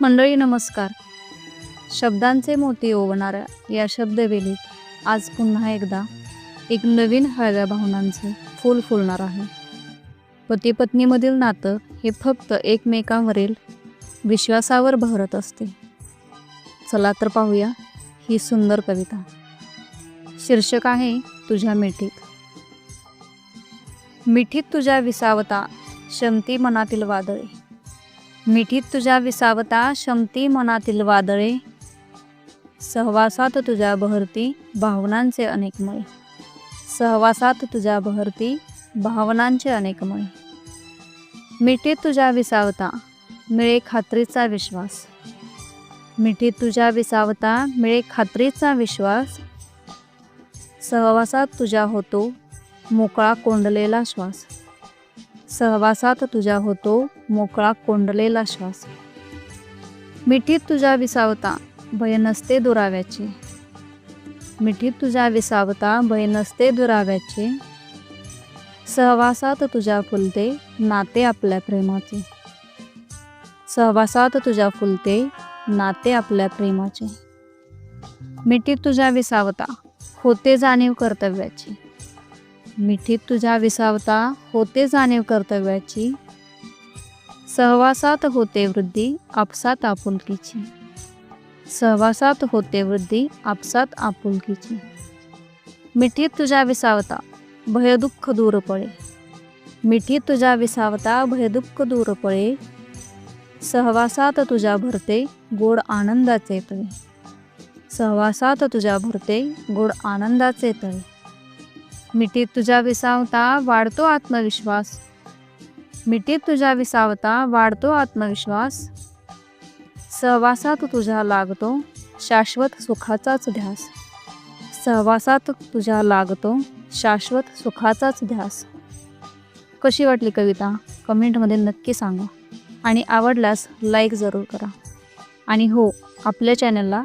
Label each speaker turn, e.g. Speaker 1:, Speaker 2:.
Speaker 1: मंडळी नमस्कार. शब्दांचे मोती ओवणाऱ्या या शब्दवेलीत आज पुन्हा एकदा एक नवीन हळव्या भावनांचे फूल फुलणार आहे. पती पत्नीमधील नातं हे फक्त एकमेकांवरील विश्वासावर बहरत असते. चला तर पाहूया ही सुंदर कविता. शीर्षक आहे तुझ्या मिठीत. मिठीत तुझ्या विसावता शमती मनातील वादळे. मिठीत तुझ्या विसावता शमती मनातील वादळे. सहवासात तुझ्या बहरती भावनांचे अनेक सहवासात तुझ्या बहरती भावनांचे अनेक मिठीत तुझ्या विसावता मिळे खात्रीचा विश्वास. मिठीत तुझ्या विसावता मिळे खात्रीचा विश्वास. सहवासात तुझ्या होतो मोकळा कोंडलेला श्वास. सहवासात तुझ्या होतो मोकळा कोंडलेला श्वास. मिठीत तुझ्या विसावता भय नसते दुराव्याचे. मिठीत तुझ्या विसावता भय नसते दुराव्याचे. सहवासात तुझ्या फुलते नाते आपल्या प्रेमाचे. सहवासात तुझ्या फुलते नाते आपल्या प्रेमाचे. मिठीत तुझ्या विसावता होते जाणीव कर्तव्याची. मिठीत तुझ्या विसावता होते जाणीव कर्तव्याची. सहवासात होते वृद्धी आपसात आपुलकीची. सहवासात होते वृद्धी आपसात आपुलकीची. मिठीत तुझ्या विसावता भयदुःख दूर पळे. मिठीत तुझ्या विसावता भयदुःख दूर पळे. सहवासात तुझ्या भरते गोड आनंदाचे तळे. सहवासात तुझ्या भरते गोड आनंदाचे तळ मिठीत तुझ्या विसावता वाढतो आत्मविश्वास. मिठीत तुझ्या विसावता वाढतो आत्मविश्वास. सहवासात तुझ्या लागतो शाश्वत सुखाचाच ध्यास. सहवासात तुझ्या लागतो शाश्वत सुखाचाच ध्यास. कशी वाटली कविता? कमेंटमध्ये नक्की सांगा. आणि आवडल्यास लाईक जरूर करा. आणि हो आपल्या चॅनलला